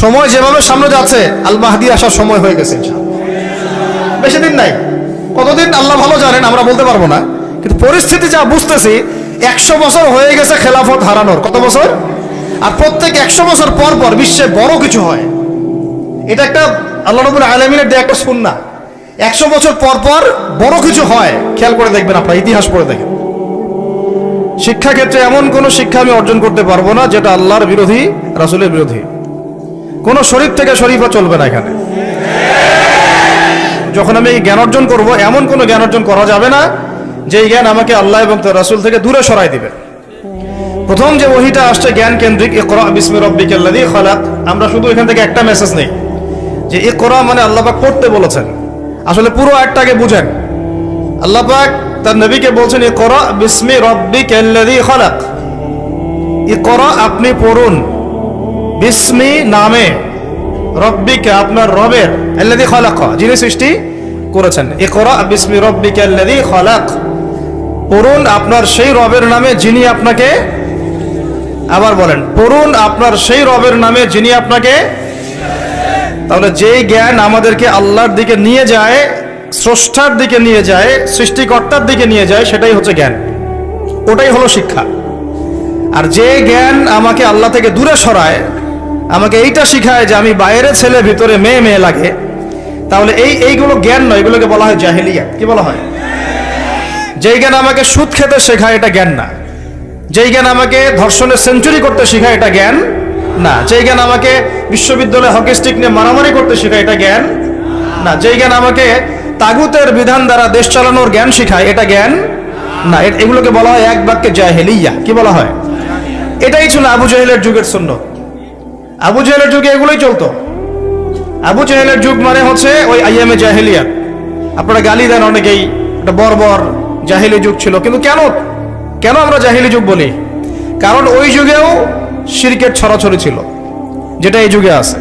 সময় যেভাবে সামনে যাচ্ছে, আল মাহদি আসার সময় হয়ে গেছে বেশি দিন নাই। কতদিন আল্লাহ ভালো জানেন, আমরা বলতে পারব না। কিন্তু পরিস্থিতি যা বুঝতেছি, একশো বছর হয়ে গেছে খেলাফত হারানোর। কত বছর? আর প্রত্যেক একশো বছর পর পর বিশ্বে বড় কিছু হয়। এটা একটা আল্লাহ রবুল আলমিনের দেয়া একটা সুন্না একশো বছর পর পর বড় কিছু হয়। খেয়াল করে দেখবেন আপনার, ইতিহাস পড়ে দেখেন। শিক্ষাক্ষেত্রে এমন কোনো শিক্ষা আমি অর্জন করতে পারব না, যেটা আল্লাহর বিরোধী, রাসুলের বিরোধী। কোনো শরীর থেকে শরীফা চলবে না এখানে। যখন আমি জ্ঞান অর্জন করব, এমন কোনো জ্ঞান অর্জন করা যাবে না যে জ্ঞান আমাকে আল্লাহ এবং তার রাসুল থেকে দূরে সরাই দিবে। প্রথম যে ওহিটা আসছে, জ্ঞান কেন্দ্রিক, ইকরা বিসমি রব্বিকাল্লাযী খালাক। আমরা শুধু এখান থেকে একটা মেসেজ নেই, যে ইকরা মানে আল্লাহ পাক পড়তে বলেছেন। আসলে পুরো একটাকে বুঝেন। আল্লাহ পাক তার নবীকে বলছেন, ইকরা বিসমি রব্বিকাল্লাযী খালাক। ইকরা আপনি পড়ুন বিসমি নামে। রব্বিকে আপনার রবের আল্লাযী খালাক। যিনি সৃষ্টি করেছেন। ইকরা বিসমি আল্লাদি খালাক। পড়ুন আপনার সেই রবের নামে যিনি আপনাকে আবার বলেন, পড়ুন আপনার সেই রবের নামে যিনি আপনাকে তাহলে যেই জ্ঞান আমাদেরকে আল্লাহর দিকে নিয়ে যায়, স্রষ্টার দিকে নিয়ে যায়, সৃষ্টিকর্তার দিকে নিয়ে যায়, সেটাই হচ্ছে জ্ঞান। ওটাই হলো শিক্ষা। আর যে জ্ঞান আমাকে আল্লাহ থেকে দূরে সরায় আমাকে এইটা শিখায় যে আমি বাইরে ছেলে ভিতরে মেয়ে মেয়ে লাগে। তাহলে এই এইগুলো জ্ঞান নয়, এগুলোকে বলা হয় জাহেলিয়া কি বলা হয়? যেই জ্ঞান আমাকে সুদ খেতে শেখায়, এটা জ্ঞান না। যেই জ্ঞান আমাকে ধর্ষণের সেঞ্চুরি করতে শেখায়, এটা জ্ঞান না। যেই জ্ঞান আমাকে বিশ্ববিদ্যালয়ে হকি স্টিক নিয়ে মারামারি করতে শেখায়, এটা জ্ঞান না। যেই জ্ঞান আমাকে তাগুতের বিধান দ্বারা দেশ চালানোর জ্ঞান শেখায়, এটা জ্ঞান না। এগুলোকে বলা হয় এক বাক্যে জাহেলিয়া। কি বলা হয়? এটাই ছিল আবু জাহেলের যুগের শূন্য আবু জাহেলের যুগে এগুলোই চলতো। আবু জাহেলের যুগ মানে হচ্ছে ওই আইএমএ জাহেলিয়া আপনারা গালি দেন অনেকেই, একটা বর্বর জাহিলি যুগ ছিল। কিন্তু কেন কেন আমরা জাহিলি যুগ বলি? কারণ ওই যুগেও সিরকেট ছড়াছড়ি ছিল, যেটা এই যুগে আছে।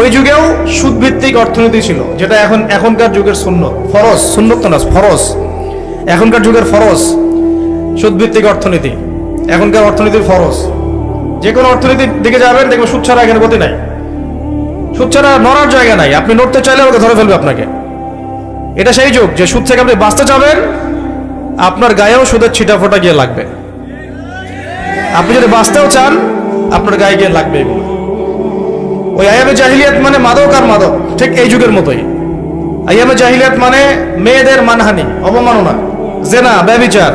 ওই যুগেও সুদভিত্তিক অর্থনীতি ছিল, যেটা এখন, এখনকার যুগের শূন্য ফরজ তো না, ফরজ। এখনকার যুগের ফরজ, সুদভিত্তিক অর্থনীতি। এখনকার অর্থনীতির ফরজ। যে কোনো অর্থনীতির দিকে যাবেন, দেখবেন সুদ ছাড়া এখানে গতি নাই। সুদ ছাড়া নড়ার জায়গা নাই। আপনি নড়তে চাইলে ওকে ধরে ফেলবে আপনাকে। এটা সেই যুগ যে সুদ থেকে আপনি বাঁচতে চাবেন আপনার গায়েও সুদের ছিটা ফোটা গিয়ে লাগবে। আপনি যদি বাঁচতেও চান, আপনার গায়ে গিয়ে লাগবে ওই আয়ামে জাহিলিয়াত মানে মাদক আর মাদক, ঠিক এই যুগের মতোই। আয়ামে জাহিলিয়াত মানে মেয়েদের মানহানি, অবমাননা, জেনা ব্যবিচার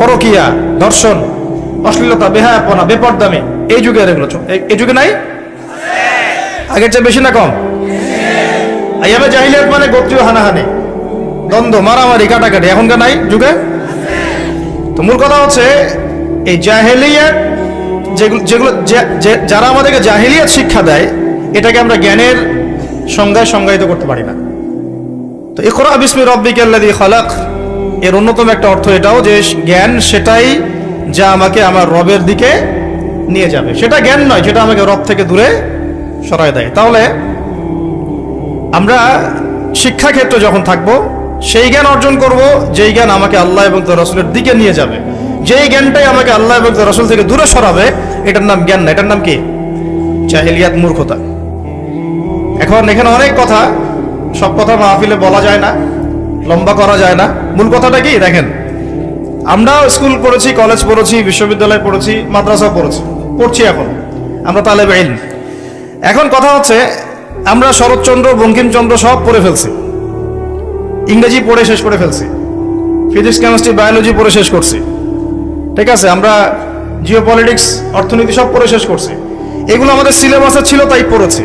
পরকিয়া, ধর্ষণ। অশ্লীলতা, বেহায়াপনা, বেপরদামি, এই যুগের এগুলো এই- যুগে নাই? আগের চেয়ে বেশি না কম? আয়ামে জাহিলিয়াত মানে গোত্রীয় হানাহানি, দ্বন্দ্ব, মারামারি, কাটাকাটি, এখনকার নাই যুগে? তো মূল কথা হচ্ছে, এই জাহেলিয়াত যেগুলো যেগুলো যারা আমাদেরকে জাহেলিয়াত শিক্ষা দেয়, এটাকে আমরা জ্ঞানের সংজ্ঞায় সংজ্ঞায়িত করতে পারি না। তো ইকরা বিসমি রব্বিকাল্লাযী খালাক, এর অন্যতম একটা অর্থ এটাও যে জ্ঞান সেটাই যা আমাকে আমার রবের দিকে নিয়ে যাবে। সেটা জ্ঞান নয় যেটা আমাকে রব থেকে দূরে সরায় দেয়। তাহলে আমরা শিক্ষাক্ষেত্রে যখন থাকব, সেই জ্ঞান অর্জন করব, যেই জ্ঞান আমাকে আল্লাহ এবং তার রসুলের দিকে নিয়ে যাবে। যেই জ্ঞানটাই আমাকে আল্লাহ এবং তার রসুল থেকে দূরে সরাবে, এটার নাম জ্ঞান না। এটার নাম কি? জাহেলিয়াত মূর্খতা। এখন এখানে অনেক কথা, সব কথা মাহফিলে বলা যায় না, লম্বা করা যায় না। মূল কথাটা কি? দেখেন আমরাও স্কুল পড়েছি, কলেজ পড়েছি, বিশ্ববিদ্যালয় পড়েছি মাদ্রাসা পড়েছি। পড়ছি এখন। আমরা তালেব ইলম। এখন কথা হচ্ছে, আমরা শরৎচন্দ্র, বঙ্কিমচন্দ্র সব পড়ে ফেলছি। ইংরেজি পড়ে শেষ করে ফেলছি। ফিজিক্স, কেমিস্ট্রি, বায়োলজি পড়ে শেষ করছি। ঠিক আছে, আমরা জিও পলিটিক্স অর্থনীতি সব পড়ে শেষ করছি। এগুলো আমাদের সিলেবাসে ছিল, তাই পড়েছি।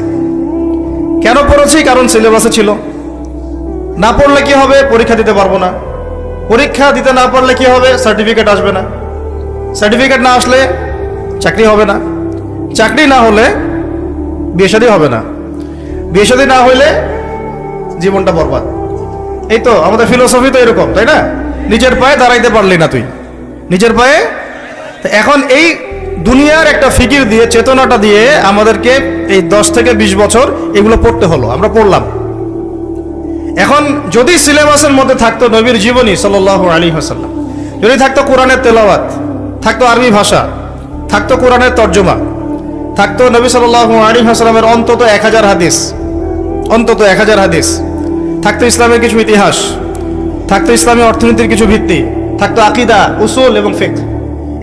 কেন পড়েছি? কারণ সিলেবাসে ছিল। না পড়লে কি হবে? পরীক্ষা দিতে পারব না। পরীক্ষা দিতে না পারলে কি হবে? সার্টিফিকেট আসবে না। সার্টিফিকেট না আসলে চাকরি হবে না। চাকরি না হলে বিয়েশাদি হবে না। বিয়েশাদি না হইলে জীবনটা বরবাদ। এই তো, আমাদের ফিলোসফি তো এরকম, তাই না? নিজের পায়ে দাঁড়াইতে পারলি না তুই। নিজের পায়ে? এখন এই দুনিয়ার একটা ফিকির দিয়ে, চেতনাটা দিয়ে আমাদেরকে এই দশ থেকে বিশ বছর এগুলো পড়তে হলো। আমরা পড়লাম। এখন যদি সিলেবাসের মধ্যে থাকতো নবীর জীবনী সাল আলী হাসাল্লাম যদি থাকতো কোরআনের তেলাওয়াত, থাকতো আরবি ভাষা, থাকতো কোরআনের তর্জমা, থাকতো নবী সাল্লাহ আলী হাসলামের অন্তত এক হাজার হাদিস, অন্তত এক হাজার হাদিস, থাকতো ইসলামের কিছু ইতিহাস, থাকতো ইসলামী অর্থনীতির কিছু ভিত্তি, থাকতো আকিদা, উসুল এবং ফেক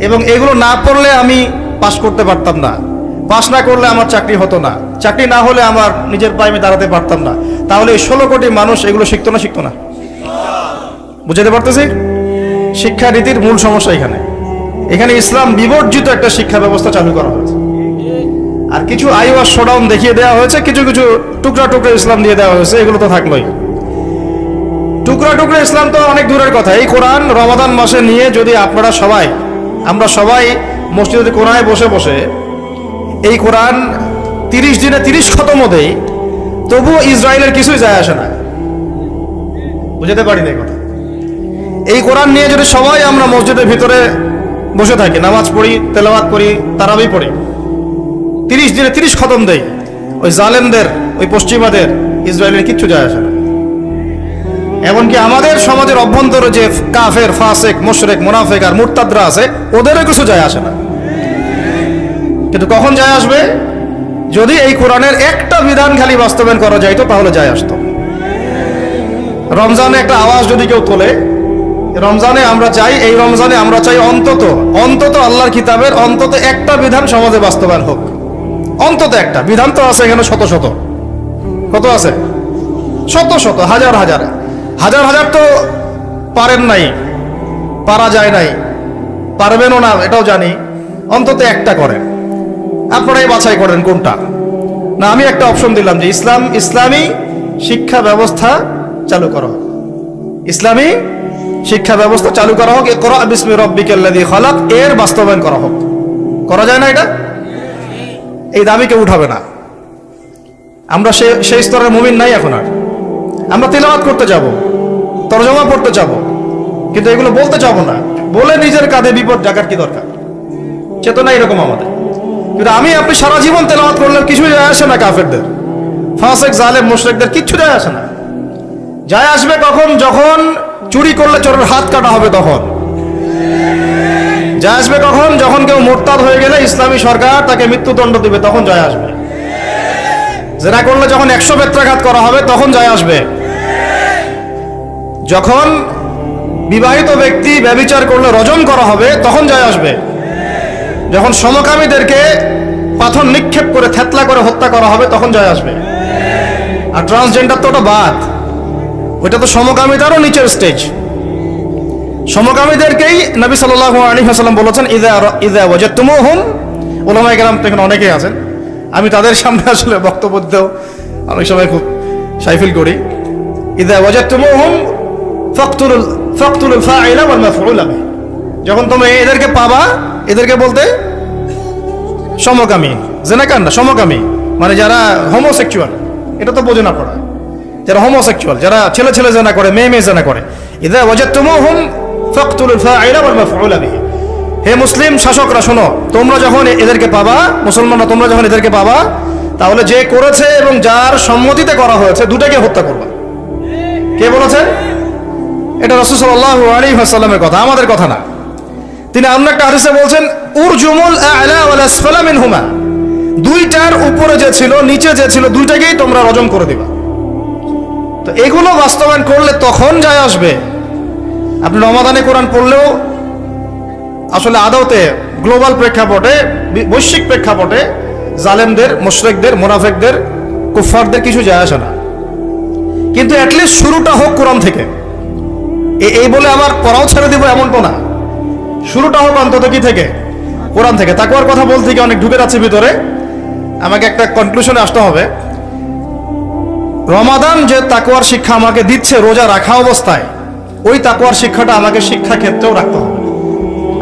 এবং এগুলো না পড়লে আমি পাশ করতে পারতাম না। পাশ না করলে আমার চাকরি হতো না। চাকরি না হলে আমার নিজের পায়ে আমি দাঁড়াতে পারতাম না। তাহলে এই ষোলো কোটি মানুষ এগুলো শিখতো না শিখতো না? বুঝাতে পারতেছি? শিক্ষানীতির মূল সমস্যা এখানে। এখানে ইসলাম বিবর্জিত একটা শিক্ষা ব্যবস্থা চালু করা হয়েছে। আর কিছু আইওয়াস শোডাউন দেখিয়ে দেওয়া হয়েছে, কিছু কিছু টুকরা টুকরা ইসলাম দিয়ে দেওয়া হয়েছে, এগুলো তো থাকলোই। টুকরা টুকরা ইসলাম তো অনেক দূরের কথা। এই কোরআন রমাদান মাসে নিয়ে যদি আপনারা সবাই, আমরা সবাই মসজিদে কোরআনে বসে বসে এই কোরআন তিরিশ দিনে তিরিশ খতমও দেই তবুও ইসরায়েলের কিছুই যায় আসে না। বুঝতে পারি না কথা। এই কোরআন নিয়ে যদি সবাই আমরা মসজিদের ভিতরে বসে থাকি, নামাজ পড়ি, তেলাওয়াত করি, তারাবি পড়ি, তিরিশ দিনে তিরিশ খতম দেই, ওই জালেমদের, ওই পশ্চিমাদের, ইসরায়েলের কিচ্ছু যায় আসে না। এমনকি আমাদের সমাজের অভ্যন্তরে যে কাফের, ফাসেক, মোশরেক, মুনাফেক আর মুরতাদরা আছে, ওদেরও কিছু যায় আসে না। কিন্তু কখন যায় আসবে? যদি এই কোরআনের একটা বিধান খালি বাস্তবায়ন করা যাইতো তাহলে যায় আসতো। রমজানে একটা আওয়াজ যদি কেউ তোলে, রমজানে আমরা চাই, এই রমজানে আমরা চাই অন্তত অন্তত আল্লাহর কিতাবের অন্তত একটা বিধান সমাজে বাস্তবায়ন হোক। অন্তত একটা, বিধান তো আছে এখানে শত শত। কত আছে? শত শত, হাজার হাজার। হাজার হাজার তো পারেন নাই, পারা যায় নাই, পারবেনও না, এটাও জানি। অন্তত একটা করেন। আপনারাই বাছাই করেন কোনটা? না, আমি একটা অপশন দিলাম যে ইসলাম, ইসলামী শিক্ষা ব্যবস্থা চালু করা। হোক ইসলামী শিক্ষা ব্যবস্থা চালু করা হোক করা, বিসমি রব্বিকাল্লাদি এর বাস্তবায়ন করা হোক। করা যায় না এটা? এই দাবি কেউ উঠাবে না। আমরা সে, সেই স্তরের মুমিন নাই এখন আর। আমরা তেলাওয়াত করতে যাব, তরজমা পড়তে যাব, কিন্তু এগুলো বলতে যাব না। বলে নিজের কাঁধে বিপদ জাগার কি দরকার? চেতনা এরকম আমাদের। কিন্তু আমি আপনি সারা জীবন তেলাওয়াত করলে কিছুই যায় আসে না কাফেরদের। ফাসেক, জালেম, মুশরেকদের কিচ্ছু যায় আসে না। যায় আসবে কখন? যখন চুরি করলে চোরের হাত কাটা হবে তখন। যায় আসবে কখন? যখন কেউ মোরতাদ হয়ে গেলে ইসলামী সরকার তাকে মৃত্যুদণ্ড দিবে, তখন যায় আসবে। জেনা করলে যখন একশো বেত্রাঘাত করা হবে, তখন যায় আসবে। যখন বিবাহিত ব্যক্তি ব্যবিচার করলে রজম করা হবে, তখন যায় আসবে। যখন সমকামীদেরকে পাথর নিক্ষেপ করে, থেতলা করে হত্যা করা হবে, তখন জয় আসবে। আর ট্রান্সজেন্ডার তো ওটা বাদ। ওইটা তো সমকামিতারও নিচের স্টেজ সমকামীদেরকেই নবী সাল্লাহ আলী হাসালাম বলেছেন ইদা ইদা তুমো হুম ওলামাই গেলাম এখানে অনেকেই আছেন। আমি তাদের সামনে আসলে বক্তব্য দিতেও অনেক সময় খুব সাইফিল করি। ইদা ওয়াজেদ তুমো হুম ওয়াল মাফউল বিহি। যখন তুমি এদেরকে পাবা এদেরকে বলতে? সমকামী, জেনাকান্ডা, সমকামী। মানে যারা হোমোসেক্সুয়াল এটা তো বোঝে না পড়া যারা হোমোসেক্সুয়াল যারা ছেলে ছেলে জানা করে, মেয়ে মেয়ে জানা করে। ফাইলা ওয়াল মাফউলা বিহি। হে মুসলিম শাসকরা, শোনো, তোমরা যখন এদেরকে পাবা, মুসলমানরা তোমরা যখন এদেরকে পাবা, তাহলে যে করেছে এবং যার সম্মতিতে করা হয়েছে, দুটাকে হত্যা করবা। কে বলেছেন এটা রসুল আলাইহি ওয়াসাল্লামের কথা, আমাদের কথা না। তিনি অন্য একটা হাদিসে বলছেন, উরজুমুল আ'লা ওয়াল আসফালা মিনহুমা। দুইটার উপরে যে ছিল, নিচে যে ছিল, দুইটাকেই তোমরা রজম করে দিবা। তো এগুলো বাস্তবায়ন করলে তখন যায় আসবে। আপনি রমাদানে কোরআন পড়লেও আসলে আদৌতে গ্লোবাল প্রেক্ষাপটে বৈশ্বিক প্রেক্ষাপটে জালেমদের, মুশরিকদের, মোনাফেকদের, কুফফারদের কিছু যায় আসে না। কিন্তু অ্যাটলিস্ট শুরুটা হোক কোরআন থেকে। এই বলে আবার পড়াও ছেড়ে দিব এমন তো না। শুরুটা হোক অন্তত কি থেকে? কোরআন থেকে। তাকুয়ার কথা বলতে গিয়ে অনেক ঢুকে যাচ্ছে ভিতরে। আমাকে একটা কনক্লুশনে আসতে হবে। রমাদান যে তাকুয়ার শিক্ষা আমাকে দিচ্ছে রোজা রাখা অবস্থায়, ওই তাকুয়ার শিক্ষাটা আমাকে শিক্ষা ক্ষেত্রেও রাখতে হবে।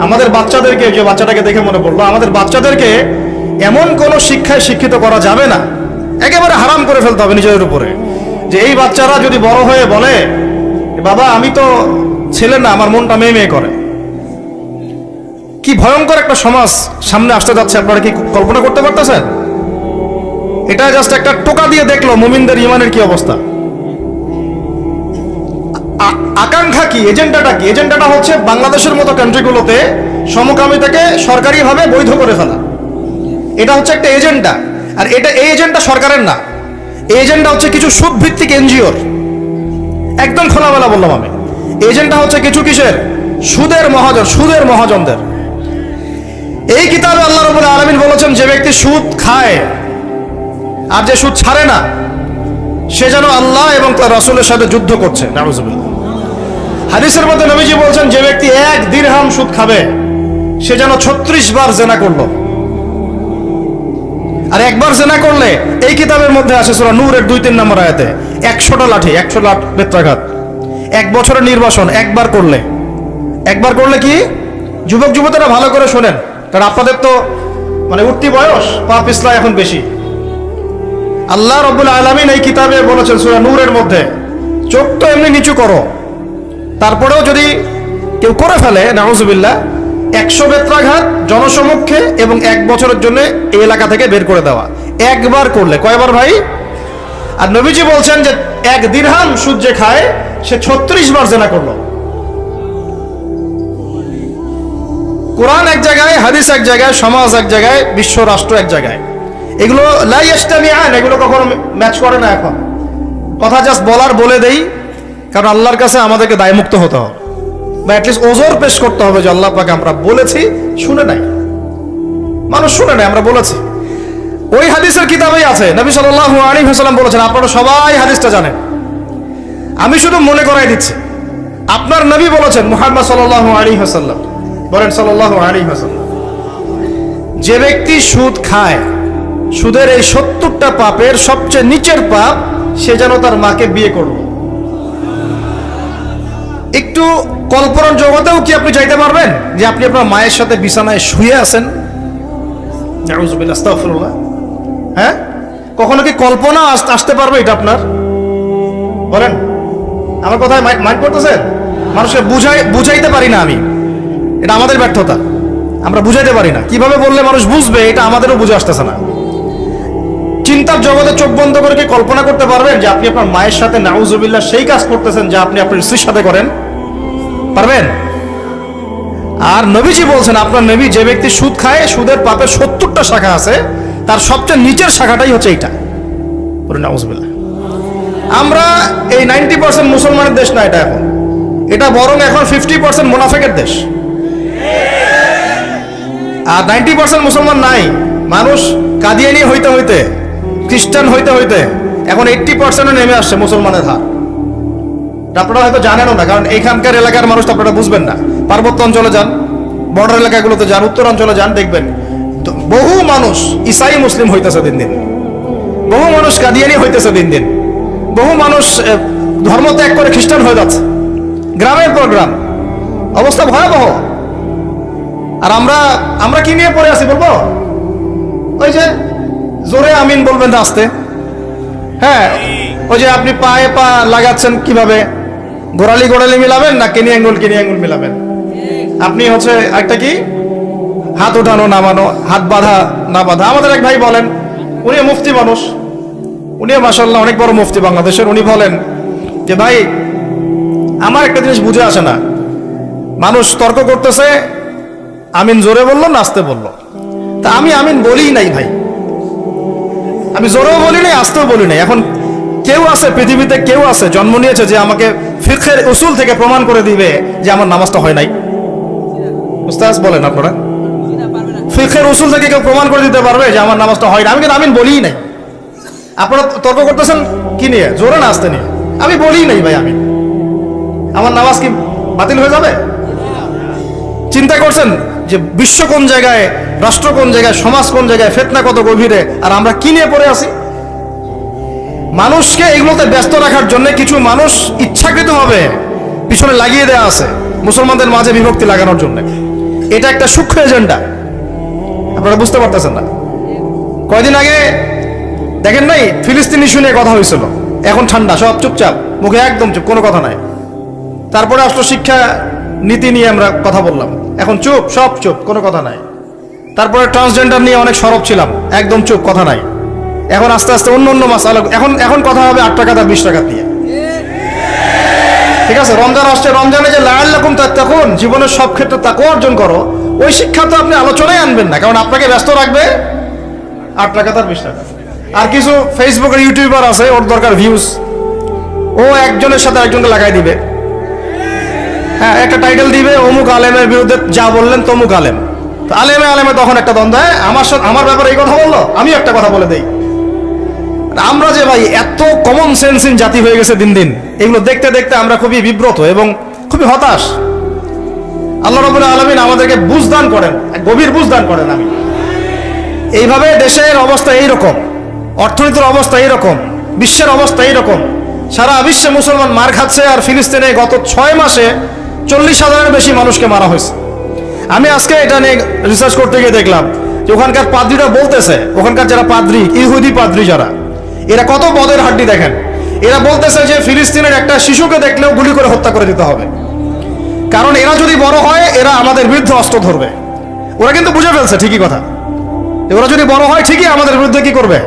আমাদের বাচ্চাদেরকে, যে বাচ্চাটাকে দেখে মনে পড়ল, আমাদের বাচ্চাদেরকে এমন কোন শিক্ষায় শিক্ষিত করা যাবে না। একেবারে হারাম করে ফেলতে হবে নিজেদের উপরে। যে এই বাচ্চারা যদি বড় হয়ে বলে বাবা, আমি তো ছেলে না, আমার মনটা মেয়ে মেয়ে করে। কি ভয়ঙ্কর একটা সমাজ সামনে আসতে যাচ্ছে, আপনারা কি কল্পনা করতে পারতেছেন? এটা জাস্ট একটা টোকা দিয়ে দেখল মোমিনদের ইমানের কি অবস্থা। আকাঙ্ক্ষা কি, এজেন্ডাটা কি? এজেন্ডাটা হচ্ছে বাংলাদেশের মতো কান্ট্রিগুলোতে সমকামিতাকে সরকারিভাবে বৈধ করে ফেলা। এটা হচ্ছে একটা এজেন্ডা, আর এটা, এই এজেন্ডা সরকারের না। এই এজেন্ডা হচ্ছে কিছু সুদ ভিত্তিক এনজিওর। একদম খোলামেলা বললাম আমি। এজেন্ডা হচ্ছে কিছু কিসের? সুদের মহাজন, সুদের মহাজনদের। এই কিতাবে আল্লাহ রবুল আলমিন বলেছেন, যে ব্যক্তি সুদ খায় আর যে সুদ ছাড়ে না, সে যেন আল্লাহ এবং তার রাসূলের সাথে যুদ্ধ করছে। হাদিসের মধ্যে নবীজি বলছেন, যে ব্যক্তি এক দিরহাম সুদ খাবে, সে যেন ছত্রিশ বার জেনা করল। আর একবার জেনা করলে, এই কিতাবের মধ্যে আছে সুরা নূরের দুই তিন নম্বর আয়াতে, একশোটা লাঠি, একশো লাঠ বেত্রাঘাত এক বছরের নির্বাসন, একবার করলে। একবার করলে কি? যুবক যুবতীরা ভালো করে শোনেন। কারণ আপনাদের তো মানে উঠতি বয়স পা পিছলা এখন বেশি। আল্লাহ রব্বুল আলমিন এই কিতাবে বলেছেন সুরা নূরের মধ্যে চোখ তো এমনি নিচু করো। তারপরেও যদি কেউ করে ফেলে, নাউজুবিল্লাহ, একশো বেত্রাঘাত জনসমক্ষে এবং এক বছরের জন্য এই এলাকা থেকে বের করে দেওয়া। একবার করলে, কয়বার ভাই? আর নবীজি বলছেন যে, এক দিরহাম সূর্যে খায়, সে ছত্রিশ বার জেনা করল। কোরআন এক জায়গায়, হাদিস এক জায়গায়, সমাজ এক জায়গায়, বিশ্ব রাষ্ট্র এক জায়গায়। এগুলো লাইস্টামিয়ান এগুলো কখনো ম্যাচ করে না এখন। কথা জাস্ট বলার বলে দেই, কারণ আল্লাহর কাছে আমাদেরকে দায়মুক্ত হতে হবে। বা অ্যাটলিস্ট ওজোর পেশ করতে হবে যে আল্লাহ পাকে আমরা বলেছি, শুনে নাই। মানুষ শুনে নাই, আমরা বলেছি। ওই হাদিসের কিতাবেই আছে, নবী সাল্লাল্লাহু আলাইহি ওয়াসাল্লাম বলেছেন, আপনারা সবাই হাদিসটা জানেন। আমি শুধু মনে করাই দিচ্ছি, আপনার নবী বলেছেন মুহাম্মদ সাল্লাল্লাহু আলাইহি ওয়াসাল্লাম বলেন সাল্লাল্লাহু আলাইহি ওয়াসাল্লাম। যে ব্যক্তি সুদ খায়, সুদের এই সত্তরটা পাপের সবচেয়ে নিচের পাপ, সে যেন তার মাকে বিয়ে করবে একটু কল্পনার জগতেও কি আপনি চাইতে পারবেন? যে আপনি আপনার মায়ের সাথে বিছানায় শুয়ে আছেন? হ্যাঁ? কখনো কি কল্পনা আসতে পারবে এটা আপনার? বলেন, আমার কথায় মাইন্ড করতেছেন? মানুষকে বুঝাই, বুঝাইতে পারি না আমি। এটা আমাদের ব্যর্থতা। আমরা বুঝাইতে পারি না। কীভাবে বললে মানুষ বুঝবে, এটা আমাদেরও বুঝে আসতেছে না। চিন্তার জগতে চোখ বন্ধ করে কি কল্পনা করতে পারবেন যে আপনি আপনার মায়ের সাথে নাউজুবিল্লাহ সেই কাজ করতেছেন যা আপনি আপনার স্ত্রীর সাথে করেন? পারবেন? আর নবীজি বলছেন, আপনার নবী যে ব্যক্তি সুদ খায়, সুদের পাপের সত্তরটা শাখা আছে, তার সবচেয়ে নিচের শাখাটাই হচ্ছে এইটা। বলুন, নাউজুবিল্লাহ। আমরা এই নাইনটি পার্সেন্ট মুসলমানের দেশ না এটা এখন। এটা বরং এখন ফিফটি পার্সেন্ট মোনাফেকের দেশ। আর নাইনটি পার্সেন্ট মুসলমান নাই। মানুষ কাদিয়ানি হইতে হইতে, খ্রিস্টান হইতে হইতে, এখন এইটটি পার্সেন্টও নেমে আসছে মুসলমানের হার আপনারা হয়তো জানেনও না, কারণ এইখানকার এলাকার মানুষ তো আপনারা বুঝবেন না। পার্বত্য অঞ্চলে যান, বর্ডার এলাকাগুলোতে যান উত্তরাঞ্চলে যান, দেখবেন বহু মানুষ ইসাই মুসলিম হইতেছে দিন দিন। বহু মানুষ কাদিয়ানি হইতেছে দিন দিন। বহু মানুষ ধর্ম ত্যাগ করে খ্রিস্টান হয়ে যাচ্ছে। গ্রামের পর গ্রাম অবস্থা ভয়াবহ। আর আমরা আমরা কি নিয়ে পড়ে আছি বলব? ওই যে, জোরে আমিন বলবেন আসতে। হ্যাঁ ওই যে আপনি পায়ে পা লাগাচ্ছেন কীভাবে? গোড়ালি গোড়ালি মিলাবেন না কিনি আঙ্গুল কিনি আঙ্গুল মিলাবেন? আপনি হচ্ছে একটা কি? হাত উঠানো নামানো, হাত বাঁধা, না বাঁধা। আমাদের এক ভাই বলেন উনি মুফতি মানুষ। উনি মাসাল্লাহ অনেক বড় মুফতি বাংলাদেশের। উনি বলেন যে, ভাই, আমার একটা জিনিস বুঝে আসে না। মানুষ তর্ক করতেছে আমিন জোরে বলল না আসতে বলল। তা আমি আমিন বলি নাই ভাই। আমি জোরেও বলি নাই, আসতেও বলি নাই। এখন কেউ আছে, পৃথিবীতে কেউ আছে, জন্ম নিয়েছে যে আমাকে ফিখের উসুল থেকে প্রমাণ করে দিবে যে আমার নামাজটা হয় নাই। উস্তাজ বলেন আপনারা। ফিখের উসুল থেকে কেউ প্রমাণ করে দিতে পারবে যে আমার নামাজটা হয় না আমি কিন্তু আমিন বলিই নাই। আপনারা তর্ক করতেছেন কি নিয়ে? জোরে না, আসতে নিয়ে। আমি বলি নাই ভাই আমি আমার নামাজ কি বাতিল হয়ে যাবে? চিন্তা করছেন? যে বিশ্ব কোন জায়গায়, রাষ্ট্র কোন জায়গায়, সমাজ কোন জায়গায় ফেতনা কত গভীরে, আর আমরা কি নিয়ে পড়ে আছি? মানুষকে এগুলোতে ব্যস্ত রাখার জন্য কিছু মানুষ ইচ্ছাকৃতভাবে পিছনে লাগিয়ে দেওয়া আছে, মুসলমানদের মাঝে বিভক্তি লাগানোর জন্য। এটা একটা সূক্ষ্ম এজেন্ডা। আপনারা বুঝতে পারতেছেন না। কয়দিন আগে, দেখেন নাই, ফিলিস্তিনি শুনে কথা হয়েছিল। এখন ঠান্ডা, সব চুপচাপ, মুখে একদম চুপ, কোনো কথা নাই। তারপরে আসলো শিক্ষা নীতি নিয়ে আমরা কথা বললাম। এখন চুপ, সব চুপ, কোনো কথা নাই। তারপরে ট্রান্সজেন্ডার নিয়ে অনেক সরব ছিলাম, একদম চুপ, কথা নাই। এখন আস্তে আস্তে অন্য অন্য মাস আলাদা এখন এখন কথা হবে আট টাকা তার বিশ টাকা দিয়ে। ঠিক আছে? রমজান আসছে, রমজানে যে লায়াল রকম তার তখন জীবনের সব ক্ষেত্রে তাকে অর্জন করো, ওই শিক্ষা তো আপনি আলোচনায় আনবেন না, কারণ আপনাকে ব্যস্ত রাখবে আট টাকা তার বিশ টাকা। আর কিছু ফেসবুকের ইউটিউবার আছে, ওর দরকার ভিউজ ও একজনের সাথে একজনকে লাগাই দিবে। হ্যাঁ একটা টাইটেল দিবে, অমুক আলেমের বিরুদ্ধে যা বললেন তমুক আলেম। আলেমে আলেমে তখন একটা দ্বন্দ্ব হ্যাঁ আমার সাথে আমার ব্যাপারে এই কথা বলল? আমি একটা কথা বলে দেই। আমরা যে ভাই এত কমন সেন্সিন জাতি হয়ে গেছে দিন দিন, এগুলো দেখতে দেখতে আমরা খুবই বিব্রত এবং খুবই হতাশ। আল্লাহ রবুল আলমিন আমাদেরকে বুঝদান করেন গভীর বুঝদান করেন আমি। এইভাবে দেশের অবস্থা এইরকম, অর্থনীতির অবস্থা এইরকম, বিশ্বের অবস্থা এইরকম। সারা বিশ্বে মুসলমান মার খাচ্ছে আর ফিলিস্তিনে গত ছয় মাসে চল্লিশ হাজারের বেশি মানুষকে মারা হয়েছে। আমি আজকে এটা নিয়ে রিসার্চ করতে গিয়ে দেখলাম যে ওখানকার পাদ্রিরা বলতেছে, ওখানকার যারা পাদ্রি, ইহুদি পাদ্রি যারা, এরা কত পদের হাড্ডি দেখেন। এরা বলতেছে যে ফিলিস্তিনের একটা শিশুকে দেখলেও গুলি করে হত্যা করে দিতে হবে। কারণ এরা যদি বড় হয়, এরা আমাদের বিরুদ্ধে অস্ত্র ধরবে। ওরা কিন্তু বুঝে ফেলছে, ঠিকই কথা। ওরা যদি বড় হয়, ঠিকই আমাদের বিরুদ্ধে কি করবে?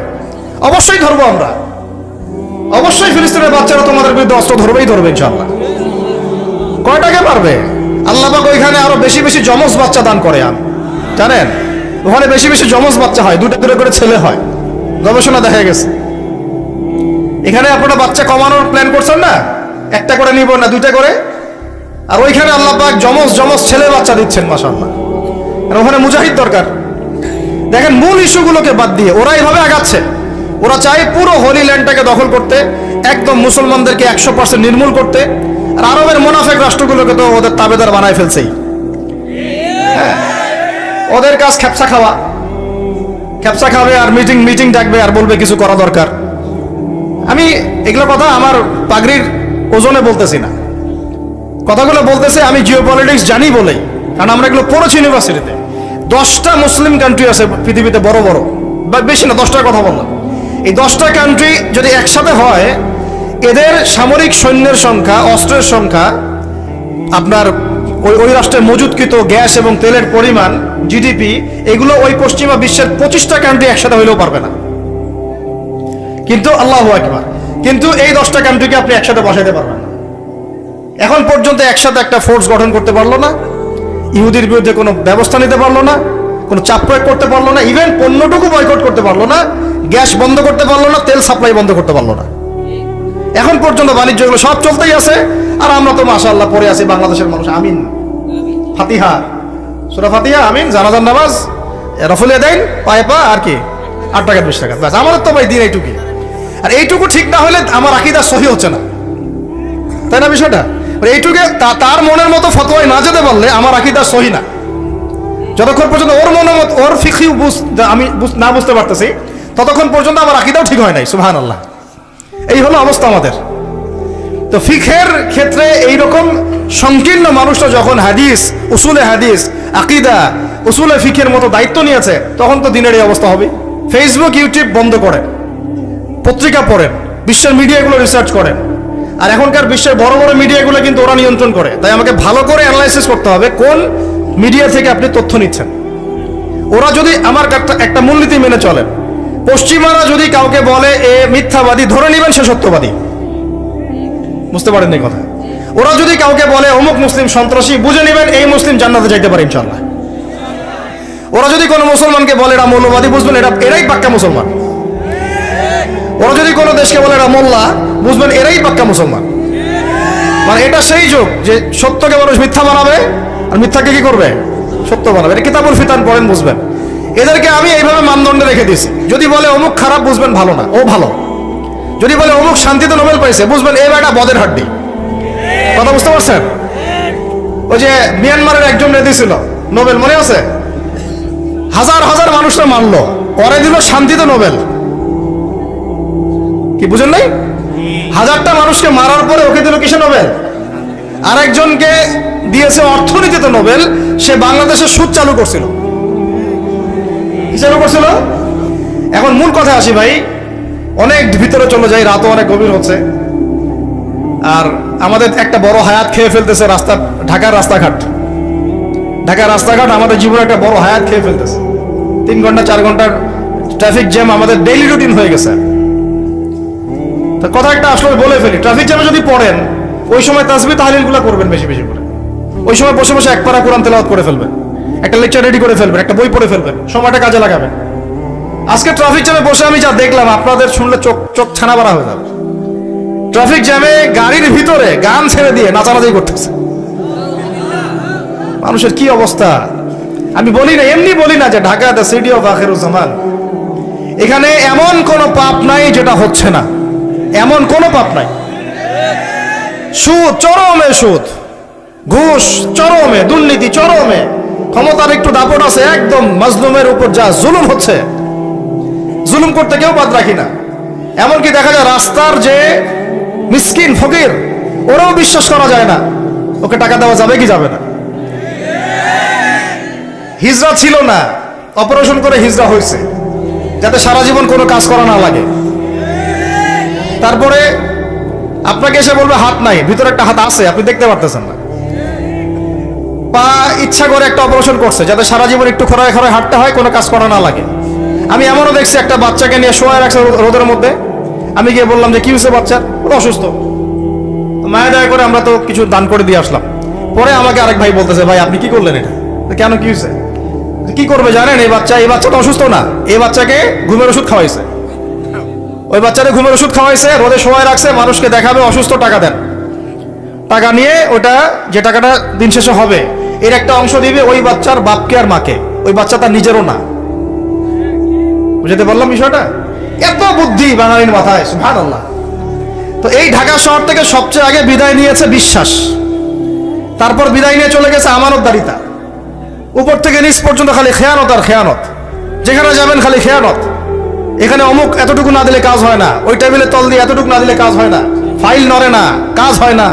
অবশ্যই ধরবো আমরা। অবশ্যই ফিলিস্তিনের বাচ্চারা তোমাদের বিরুদ্ধে অস্ত্র ধরবেই ধরবে ইনশাল্লাহ কয়টাকে পারবে? আল্লাহ পাক ওইখানে আরও বেশি বেশি জমজ বাচ্চা দান করে আম জানেন? ওখানে বেশি বেশি জমজ বাচ্চা হয়, দুটো দুটো করে ছেলে হয়। গবেষণা দেখা গেছে। এখানে আপনারা বাচ্চা কমানোর প্ল্যান করছেন না? একটা করে নিব না, দুইটা করে? আর ওইখানে আল্লাহ পাক জমজ জমজ ছেলে বাচ্চা দিচ্ছেন মাসাল্লাহ আর ওখানে মুজাহিদ দরকার। দেখেন, মূল ইস্যুগুলোকে বাদ দিয়ে ওরা এইভাবে আগাচ্ছে। ওরা চায় পুরো হোলি ল্যান্ডটাকে দখল করতে, একদম মুসলমানদেরকে একশো পার্সেন্ট নির্মূল করতে। আর আরবের মোনাফেক রাষ্ট্রগুলোকে তো ওদের তাবেদার বানায় ফেলছেই। ওদের কাজ খ্যাপসা খাওয়া। খ্যাপসা খাবে আর মিটিং মিটিং ডাকবে আর বলবে কিছু করা দরকার। আমি এগুলো কথা আমার পাগড়ির ওজনে বলতেছি না। কথাগুলো বলতেছে আমি জিও পলিটিক্স জানি বলেই, কারণ আমরা এগুলো পড়েছি ইউনিভার্সিটিতে দশটা মুসলিম কান্ট্রি আছে পৃথিবীতে বড় বড়, বা বেশি না দশটার কথা বললাম। এই দশটা কান্ট্রি যদি একসাথে হয় এদের সামরিক সৈন্যের সংখ্যা, অস্ত্রের সংখ্যা, আপনার ওই ওই রাষ্ট্রের মজুদকৃত গ্যাস এবং তেলের পরিমাণ জিডিপি এগুলো ওই পশ্চিমা বিশ্বের পঁচিশটা কান্ট্রি একসাথে হইলেও পারবে না। কিন্তু আল্লাহ একবার কিন্তু এই দশটা কান্ট্রিকে আপনি একসাথে বসাইতে পারবেন না। এখন পর্যন্ত একসাথে একটা ফোর্স গঠন করতে পারল না, ইহুদির বিরুদ্ধে কোনো ব্যবস্থা নিতে পারল না, কোনো চাপ প্রয়োগ করতে পারল না ইভেন পণ্যটুকু বয়কট করতে পারল না, গ্যাস বন্ধ করতে পারল না, তেল সাপ্লাই বন্ধ করতে পারল না। এখন পর্যন্ত বাণিজ্যগুলো সব চলতেই আছে। আর আমরা তো মাশাআল্লাহ পড়ে আছি বাংলাদেশের মানুষ। আমিন। ফাতিহা। সুরা ফাতিহা, আমিন। জানাজান নামাজ। রফুলিয়া দেন, পায়ে পা, আর কি? আট টাকা বিশ টাকা। ব্যাস আমাদের তো ভাই দিন এইটুকু আর এইটুকু ঠিক না হলে আমার আকিদা সহি হচ্ছে না। তাই না বিষয়টা? এইটুকে তার মনের মতো ফতোয়ায় না যেতে পারলে আমার আকিদা সহি না। যতক্ষণ পর্যন্ত ওর মনের মতো, ওর ফিকি আমি না বুঝতে পারতেছি, ততক্ষণ পর্যন্ত আমার আকিদাও ঠিক হয় নাই সুহান আল্লাহ এই হলো অবস্থা আমাদের। তো ফিখের ক্ষেত্রে এইরকম সংকীর্ণ মানুষটা যখন হাদিস, উসুলে হাদিস, আকিদা, উসুলে ফিখের মতো দায়িত্ব নিয়েছে, তখন তো দিনের এই অবস্থা হবে ফেসবুক ইউটিউব বন্ধ করেন। পত্রিকা পড়েন। বিশ্বের মিডিয়াগুলো রিসার্চ করেন। আর এখনকার বিশ্বের বড় বড় মিডিয়াগুলো কিন্তু ওরা নিয়ন্ত্রণ করে। তাই আমাকে ভালো করে অ্যানালাইসিস করতে হবে, কোন মিডিয়া থেকে আপনি তথ্য নিচ্ছেন। ওরা যদি আমার একটা মূলনীতি মেনে চলেন পশ্চিমারা যদি কাউকে বলে এ মিথ্যাবাদী, ধরে নেবেন সে সত্যবাদী। বুঝতে পারেন এই কথা? ওরা যদি কাউকে বলে অমুক মুসলিম সন্ত্রাসী, বুঝে নেবেন এই মুসলিম জান্নাতে যাইতে পারে ইনশাল্লাহ ওরা যদি কোনো মুসলমানকে বলে এরা মৌলবাদী, বুঝবেন এটা এরাই পাক্কা মুসলমান। ওরা যদি কোনো দেশকে বলে এরা মোল্লা, বুঝবেন এরাই পাক্কা মুসলমান। মানে এটা সেই যুগ যে সত্যকে মানুষ মিথ্যা বানাবে, আর মিথ্যাকে কি করবে? সত্য বানাবে। এটা কিতাবুল ফিতান পড়েন, বুঝবেন। এদেরকে আমি এইভাবে মানদণ্ডে রেখে দিয়েছি। যদি বলে অমুক খারাপ, বুঝবেন ভালো না। ও ভালো। যদি বলে অমুক শান্তিতে নোবেল পাইছে, বুঝবেন এ বেটা বদের হাড্ডি। কথা বুঝতে পারছেন? ওই যে মিয়ানমারের একজন নেতা ছিল, নোবেল, মনে আছে? হাজার হাজার মানুষরা মানলো, পরে দিল শান্তিতে নোবেল। কি বুঝেন নাই? হাজারটা মানুষকে মারার পরে ওকে দিল কিসে নোবেল? আরেকজনকে দিয়েছে অর্থনীতিতে নোবেল, সে বাংলাদেশে সুদ চালু করছিল। চালু করছিল? এখন মূল কথা আসি ভাই, অনেক ভিতরে চলে যাই, রাতও অনেক গভীর হচ্ছে। আর আমাদের একটা বড় হায়াত খেয়ে ফেলতেছে রাস্তা, ঢাকার রাস্তাঘাট। ঢাকার রাস্তাঘাট আমাদের জীবনে একটা বড় হায়াত খেয়ে ফেলতেছে। তিন ঘণ্টা, চার ঘণ্টার ট্রাফিক জ্যাম আমাদের ডেইলি রুটিন হয়ে গেছে। কথা একটা আসলে বলে ফেলি ট্রাফিক জ্যামে যদি পড়েন, ওই সময় তাসবি তাহলিলগুলো করবেন বেশি বেশি করে। ওই সময় বসে বসে এক পারা কোরআন তেলাওয়াত করে ফেলবেন। একটা লেকচার রেডি করে ফেলবেন, একটা বই পড়ে ফেলবেন, সময়টা কাজে লাগাবেন। আজকে ট্রাফিক জ্যামে বসে আমি যা দেখলাম, আপনাদের শুনলে চোখ চোখ ছানা বাড়া হয়ে যাবে। ট্রাফিক জ্যামে গাড়ির ভিতরে গান ছেড়ে দিয়ে নাচানাচি করতেছে। মানুষের কি অবস্থা? আমি বলি না, এমনি বলি না যে ঢাকা দ্য সিটি অফ আখেরুজ্জামান এখানে এমন কোনো পাপ নাই যেটা হচ্ছে না। এমন কোনো পাপ নাই। সুদ, চরমে সুদ। ঘুষ, চরমে, দুর্নীতি, চরমে। ক্ষমতার একটু দাপট আছে, একদম মাজলুমের উপর যা জুলুম হচ্ছে, জুলুম করতে কেউ বাদ রাখি না। এমনকি দেখা যায় রাস্তার যে মিসকিন, ফকির, ওরাও বিশ্বাস করা যায় না, ওকে টাকা দেওয়া যাবে কি যাবে না। হিজরা ছিল না, অপারেশন করে হিজরা হয়েছে, যাতে সারা জীবন কোনো কাজ করা না লাগে। তারপরে আপনাকে এসে বলবে, হাত নাই, ভিতরে একটা হাত আছে, আপনি দেখতে পারতেছেন না। পা ইচ্ছা করে একটা অপারেশন করছে, যাতে সারা জীবন একটু খরায় খরায় হাঁটতে হয়, কোনো কাজ করা না লাগে। আমি এমনও দেখছি একটা বাচ্চাকে নিয়ে শোয়া রাখছে রোদের মধ্যে। আমি গিয়ে বললাম যে, কি হয়েছে বাচ্চার অসুস্থ। মায়া দয়া করে আমরা তো কিছু দান করে দিয়ে আসলাম। পরে আমাকে আরেক ভাই বলতেছে, ভাই, আপনি কি করলেন এটা? কেন, কি হয়েছে? কি করবে জানেন, এই বাচ্চা এই বাচ্চা তো অসুস্থ না, এই বাচ্চাকে ঘুমের ওষুধ খাওয়াইছে। ওই বাচ্চাটা ঘুমের ওষুধ খাওয়াইছে, রোদে সময় রাখছে, মানুষকে দেখাবে, অসুস্থ টাকা দেন। টাকা নিয়ে ওটা, যে টাকাটা দিন শেষে হবে এর একটা অংশ দিবে ওই বাচ্চার বাপকে আর মাকে। ওই বাচ্চা তার নিজেরও না। বুঝতে পারলাম বিষয়টা? এত বুদ্ধি বাঙালির মাথায় সুহান আল্লাহ তো এই ঢাকা শহর থেকে সবচেয়ে আগে বিদায় নিয়েছে বিশ্বাস। তারপর বিদায় নিয়ে চলে গেছে আমানতদারিতা। উপর থেকে নিচ পর্যন্ত খালি খেয়ানত আর খেয়ানত। যেখানে যাবেন খালি খেয়ানত। এখানে অমুক এতটুকু না দিলে কাজ হয় না। ওই টেবিলে তল দিয়ে এতটুকু না দিলে কাজ হয় না। ফাইল নড়ে না, কাজ হয় না।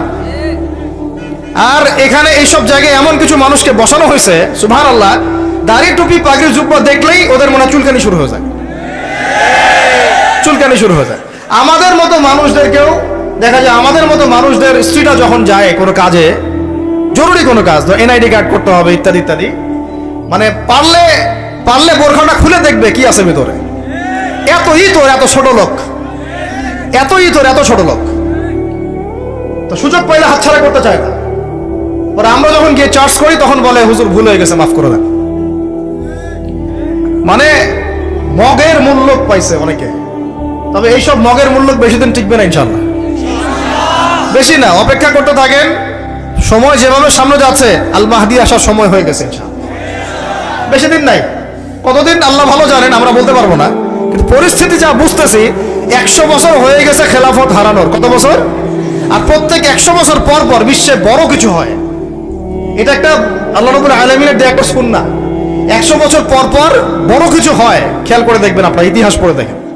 আর এখানে এইসব জায়গায় এমন কিছু মানুষকে বসানো হয়েছে সুভান আল্লাহ দাড়ি টুপি পাগড়ি জুব্বা দেখলেই ওদের মনে চুলকানি শুরু হয়ে যায়। চুলকানি শুরু হয়ে যায়। আমাদের মতো মানুষদেরকেও দেখা যায়, আমাদের মতো মানুষদের স্ত্রীটা যখন যায় কোনো কাজে, জরুরি কোনো কাজ তো এনআইডি কার্ড করতে হবে, ইত্যাদি ইত্যাদি মানে পারলে পারলে বোরখাটা খুলে দেখবে কি আছে ভিতরে। এতই তোর এত ছোট লোক। এতই তোর এত ছোট লোক। তো সুযোগ পাইলে হাতছাড়া করতে চায় না। পরে আমরা যখন গিয়ে চার্জ করি, তখন বলে, হুজুর, ভুল হয়ে গেছে, মাফ করে দেন। মানে মগের মূল্য পাইছে অনেকে। তবে এইসব মগের মূল্য বেশি দিন টিকবে না ইনশাল্লাহ বেশি না, অপেক্ষা করতে থাকেন, সময় যেভাবে সামনে যাচ্ছে, আল মাহদি আসার সময় হয়ে গেছে বেশি দিন নাই। কতদিন, আল্লাহ ভালো জানেন, আমরা বলতে পারব না। কিন্তু পরিস্থিতি যা বুঝতেছি, একশো বছর হয়ে গেছে খেলাফত হারানোর। কত বছর? আর প্রত্যেক একশো বছর পর পর বিশ্বে বড় কিছু হয়। এটা একটা আল্লাহ রবুল আলমিনের দেয়া একটা সুন্না একশো বছর পর পর বড় কিছু হয়। খেয়াল করে দেখবেন আপনার, ইতিহাস পড়ে দেখেন।